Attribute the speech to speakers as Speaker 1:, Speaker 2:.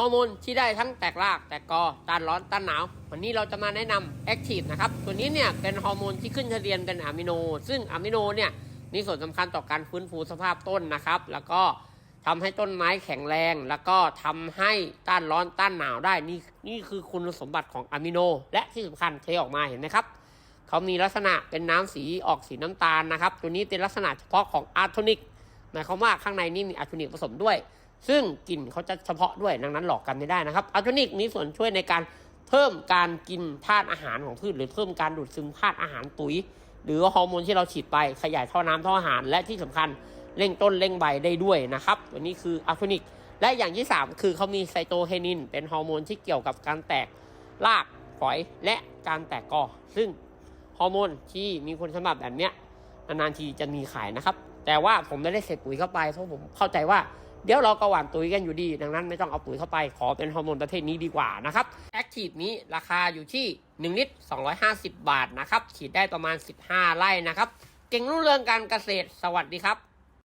Speaker 1: ฮอร์โมนที่ได้ทั้งแตกรากแตกกอต้านร้อนต้านหนาว วันนี้เราจะมาแนะนำ Active นะครับ ตัวนี้เนี่ยเป็นฮอร์โมนที่ขึ้นทะเบียนเป็นอะมิโน ซึ่งอะมิโนเนี่ยมีส่วนสำคัญต่อการฟื้นฟูสภาพต้นนะครับ แล้วก็ทำให้ต้นไม้แข็งแรง แล้วก็ทำให้ต้านร้อนต้านหนาวได้ นี่นี่คือคุณสมบัติของอะมิโน และที่สำคัญเทออกมาเห็นไหมครับเขามีลักษณะเป็นน้ำสีออกสีน้ำตาลนะครับ ตัวนี้เป็นลักษณะเฉพาะของอาร์โทนิกหมายความว่าข้างในนี่มีอาร์โทนิกผสมด้วย ซึ่งกลิ่นเขาจะเฉพาะด้วยดังนั้นหลอกกันไม่ได้นะครับอาร์โทนิกมีส่วนช่วยในการเพิ่มการกินธาตุอาหารของพืชหรือเพิ่มการดูดซึมธาตุอาหารปุ๋ย หรือฮอร์โมนที่เราฉีดไปขยายท่อน้ำท่ออาหาร และที่สำคัญเร่งต้นเร่งใบได้ด้วยนะครับตัวนี้คืออาร์โทนิกและอย่างที่ 3 คือเขามีไซโตเฮนิน เป็นฮอร์โมนที่เกี่ยวกับการแตกรากฝอยและการแตกกอซึ่งฮอร์โมนที่มีคุณสมบัติแบบเนี้ยนานๆทีจะมีขายนะครับ แต่ว่าผมไม่ได้ใส่ปุ๋ยเข้าไปเพราะผมเข้าใจว่า เดี๋ยวเราก็หว่านปุ๋ยกันอยู่ดี ดังนั้นไม่ต้องเอาปุ๋ยเข้าไปขอเป็นฮอร์โมนประเภทนี้ดีกว่านะครับแอคทีฟนี้ราคาอยู่ที่ 1 ลิตร 250 บาทนะครับฉีดได้ประมาณ 15 ไร่นะครับ เก่งรุ่งเรืองการเกษตรสวัสดีครับ